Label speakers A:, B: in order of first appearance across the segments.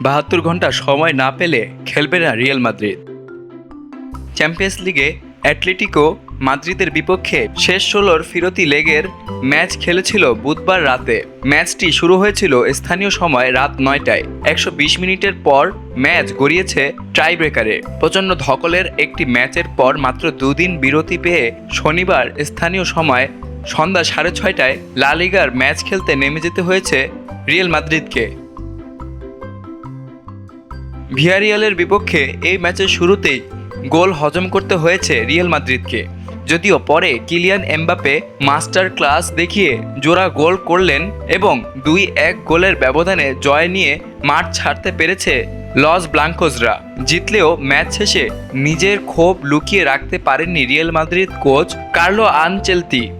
A: বাহাত্তর ঘণ্টা সময় না পেলে খেলবে না রিয়াল মাদ্রিদ। চ্যাম্পিয়ন্স লিগে অ্যাটলেটিকো মাদ্রিদের বিপক্ষে শেষ ষোলোর ফিরতি লেগের ম্যাচ খেলেছিল বুধবার রাতে। ম্যাচটি শুরু হয়েছিল স্থানীয় সময় রাত নয়টায়। একশো বিশ মিনিটের পর ম্যাচ গড়িয়েছে টাই ব্রেকারে প্রচণ্ড ধকলের একটি ম্যাচের পর মাত্র দুদিন বিরতি পেয়ে শনিবার স্থানীয় সময় সন্ধ্যা সাড়ে ছয়টায় লা লিগার ম্যাচ খেলতে নেমে যেতে হয়েছে রিয়েল মাদ্রিদকে। ভিয়ারিয়ালের বিপক্ষে এই ম্যাচের শুরুতেই গোল হজম করতে হয়েছে রিয়াল মাদ্রিদকে। যদিও পরে কিলিয়ান এমবাপে মাস্টার ক্লাস দেখিয়ে জোড়া গোল করলেন এবং দুই এক গোলের ব্যবধানে জয় নিয়ে মাঠ ছাড়তে পেরেছে লস ব্লাঙ্কোজরা জিতলেও ম্যাচ শেষে নিজের ক্ষোভ লুকিয়ে রাখতে পারেননি Real Madrid coach Carlo Ancelotti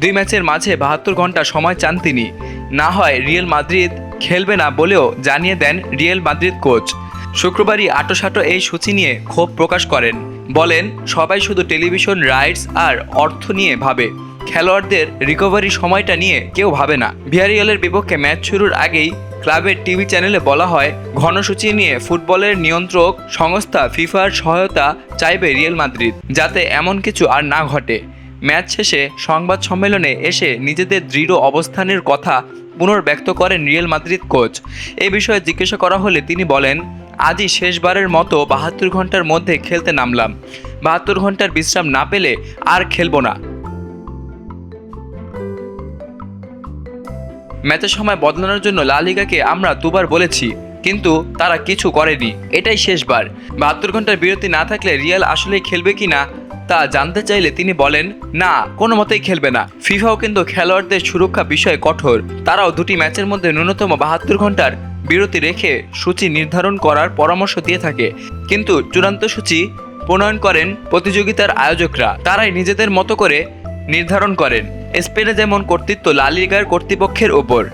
A: দুই ম্যাচের মাঝে বাহাত্তর ঘণ্টা সময় চান তিনি। না হয় রিয়েল মাদ্রিদ খেলবে না বলেও জানিয়ে দেন রিয়েল মাদ্রিদ কোচ। শুক্রবারই আটোসাটো এই সূচি নিয়ে ক্ষোভ প্রকাশ করেন। বলেন, সবাই শুধু টেলিভিশন রাইটস আর অর্থ নিয়ে ভাবে। খেলোয়াড়দের রিকভারি সময়টা নিয়ে কেউ ভাবে না। ভিয়ারিয়ালের বিপক্ষে ম্যাচ শুরুর আগেই ক্লাবের টিভি চ্যানেলে বলা হয়, ঘনসূচি নিয়ে ফুটবলের নিয়ন্ত্রক সংস্থা ফিফার সহায়তা চাইবে রিয়েল মাদ্রিদ, যাতে এমন কিছু আর না ঘটে। ম্যাচ শেষে সংবাদ সম্মেলনে এসে নিজেদের দৃঢ় অবস্থানের কথা পুনর্ব্যক্ত করেন রিয়েল মাদ্রিদ কোচ। এ বিষয়ে জিজ্ঞাসা করা হলে তিনি বলেন, আজই শেষবারের মতো বাহাত্তর ঘণ্টার মধ্যে খেলতে নামলাম। বাহাত্তর ঘণ্টার বিশ্রাম না পেলে আর খেলব না। ম্যাচের সময় বদলানোর জন্য লা লিগাকে আমরা দুবার বলেছি, কিন্তু তারা কিছু করেনি। এটাই শেষবার। বাহাত্তর ঘণ্টার বিরতি না থাকলে রিয়াল আসলেই খেলবে কি না তা জানতে চাইলে তিনি বলেন, না, কোনো মতেই খেলবে না। ফিফাও কিন্তু খেলোয়াড়দের সুরক্ষা বিষয়ে কঠোর। তারাও দুটি ম্যাচের মধ্যে ন্যূনতম বাহাত্তর ঘণ্টার বিরতি রেখে সূচি নির্ধারণ করার পরামর্শ দিয়ে থাকে। কিন্তু চূড়ান্ত সূচি প্রণয়ন করেন প্রতিযোগিতার আয়োজকরা। তারাই নিজেদের মতো করে নির্ধারণ করেন। স্পেনে যেমন কর্তৃত্ব লা লিগার কর্তৃপক্ষের ওপর।